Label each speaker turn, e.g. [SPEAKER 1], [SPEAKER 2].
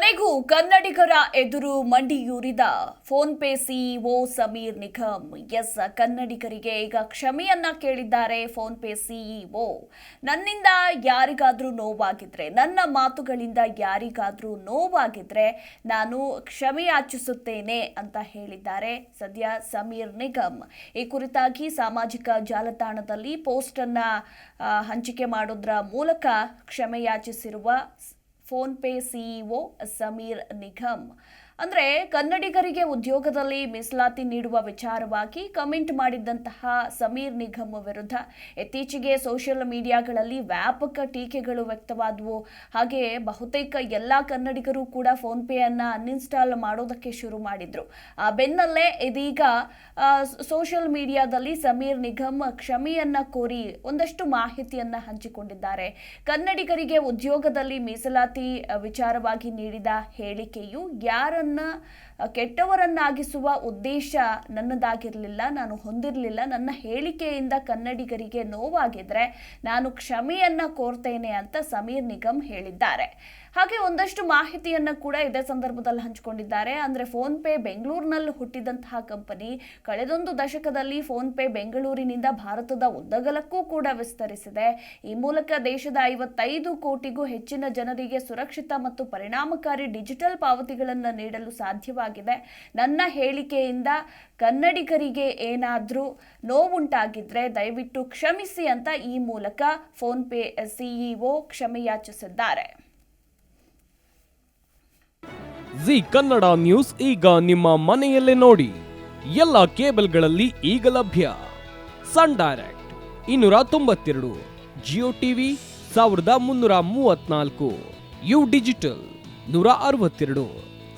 [SPEAKER 1] ಕೊನೆಗೂ ಕನ್ನಡಿಗರ ಎದುರು ಮಂಡಿಯೂರಿದ PhonePe CEO Sameer Nigam. Yes, ಕನ್ನಡಿಗರಿಗೆ ಈಗ ಕ್ಷಮೆಯನ್ನ ಕೇಳಿದ್ದಾರೆ ಫೋನ್ ಪೇ ಸಿಇಒ ನನ್ನಿಂದ ಯಾರಿಗಾದ್ರೂ ನೋವಾಗಿದ್ರೆ, ನನ್ನ ಮಾತುಗಳಿಂದ ಯಾರಿಗಾದ್ರೂ ನೋವಾಗಿದ್ರೆ ನಾನು ಕ್ಷಮೆಯಾಚಿಸುತ್ತೇನೆ ಅಂತ ಹೇಳಿದ್ದಾರೆ ಸದ್ಯ ಸಮೀರ್ ನಿಗಮ್. ಈ ಕುರಿತಾಗಿ ಸಾಮಾಜಿಕ ಜಾಲತಾಣದಲ್ಲಿ ಪೋಸ್ಟ್ ಅನ್ನ ಹಂಚಿಕೆ ಮಾಡೋದ್ರ ಮೂಲಕ ಕ್ಷಮೆ ಯಾಚಿಸಿರುವ PhonePe CEO Sameer Nigam ಅಂದ್ರೆ ಕನ್ನಡಿಗರಿಗೆ ಉದ್ಯೋಗದಲ್ಲಿ ಮೀಸಲಾತಿ ನೀಡುವ ವಿಚಾರವಾಗಿ ಕಮೆಂಟ್ ಮಾಡಿದ್ದಂತಹ ಸಮೀರ್ ನಿಗಮ್ ವಿರುದ್ಧ ಇತ್ತೀಚೆಗೆ ಸೋಷಿಯಲ್ ಮೀಡಿಯಾಗಳಲ್ಲಿ ವ್ಯಾಪಕ ಟೀಕೆಗಳು ವ್ಯಕ್ತವಾದವು. ಹಾಗೆ ಬಹುತೇಕ ಎಲ್ಲ ಕನ್ನಡಿಗರು ಕೂಡ ಫೋನ್ ಪೇ ಅನ್ನ ಅನ್ಇನ್ಸ್ಟಾಲ್ ಮಾಡೋದಕ್ಕೆ ಶುರು ಮಾಡಿದ್ರು. ಆ ಬೆನ್ನಲ್ಲೇ ಇದೀಗ ಸೋಷಿಯಲ್ ಮೀಡಿಯಾದಲ್ಲಿ ಸಮೀರ್ ನಿಗಮ್ ಕ್ಷಮೆಯನ್ನ ಕೋರಿ ಒಂದಷ್ಟು ಮಾಹಿತಿಯನ್ನ ಹಂಚಿಕೊಂಡಿದ್ದಾರೆ. ಕನ್ನಡಿಗರಿಗೆ ಉದ್ಯೋಗದಲ್ಲಿ ಮೀಸಲಾತಿ ವಿಚಾರವಾಗಿ ನೀಡಿದ ಹೇಳಿಕೆಯು ಯಾರನ್ನ ಅ, ಕೆಟ್ಟವರನ್ನಾಗಿಸುವ ಉದ್ದೇಶ ನನ್ನದಾಗಿರಲಿಲ್ಲ ನಾನು ಹೊಂದಿರಲಿಲ್ಲ. ನನ್ನ ಹೇಳಿಕೆಯಿಂದ ಕನ್ನಡಿಗರಿಗೆ ನೋವಾಗಿದ್ರೆ ನಾನು ಕ್ಷಮೆಯನ್ನ ಕೋರ್ತೇನೆ ಅಂತ ಸಮೀರ್ ನಿಗಮ್ ಹೇಳಿದ್ದಾರೆ. ಹಾಗೆ ಒಂದಷ್ಟು ಮಾಹಿತಿಯನ್ನು ಕೂಡ ಇದೇ ಸಂದರ್ಭದಲ್ಲಿ ಹಂಚಿಕೊಂಡಿದ್ದಾರೆ. ಅಂದ್ರೆ ಫೋನ್ ಪೇ ಬೆಂಗಳೂರಿನಲ್ಲಿ ಹುಟ್ಟಿದಂತಹ ಕಂಪನಿ ಕಳೆದೊಂದು ದಶಕದಲ್ಲಿ ಫೋನ್ ಪೇ ಬೆಂಗಳೂರಿನಿಂದ ಭಾರತದ ಉದ್ದಗಲಕ್ಕೂ ಕೂಡ ವಿಸ್ತರಿಸಿದೆ. ಈ ಮೂಲಕ ದೇಶದ ಐವತ್ತೈದು ಕೋಟಿಗೂ ಹೆಚ್ಚಿನ ಜನರಿಗೆ ಸುರಕ್ಷಿತ ಮತ್ತು ಪರಿಣಾಮಕಾರಿ ಡಿಜಿಟಲ್ ಪಾವತಿಗಳನ್ನು ನೀಡಲು ಸಾಧ್ಯವಾಗಿದೆ. ನನ್ನ ಹೇಳಿಕೆಯಿಂದ ಕನ್ನಡಿಗರಿಗೆ ಏನಾದರೂ ನೋವುಂಟಾಗಿದ್ರೆ ದಯವಿಟ್ಟು ಕ್ಷಮಿಸಿ ಅಂತ ಈ ಮೂಲಕ ಫೋನ್ ಪೇ ಸಿಇಒ ಕ್ಷಮೆಯಾಚಿಸಿದ್ದಾರೆ
[SPEAKER 2] ಜಿ ಕನ್ನಡ ನ್ಯೂಸ್ ಈಗ ನಿಮ್ಮ ಮನೆಯಲ್ಲೇ ನೋಡಿ. ಎಲ್ಲ ಕೇಬಲ್ಗಳಲ್ಲಿ ಈಗ ಲಭ್ಯ. ಸನ್ ಡೈರೆಕ್ಟ್ ಇನ್ನೂರ ತೊಂಬತ್ತೆರಡು, ಜಿಯೋ ಟಿವಿ ಸಾವಿರದ ಮುನ್ನೂರ ಮೂವತ್ನಾಲ್ಕು ಯು ಡಿಜಿಟಲ್ ನೂರ ಅರವತ್ತೆರಡು.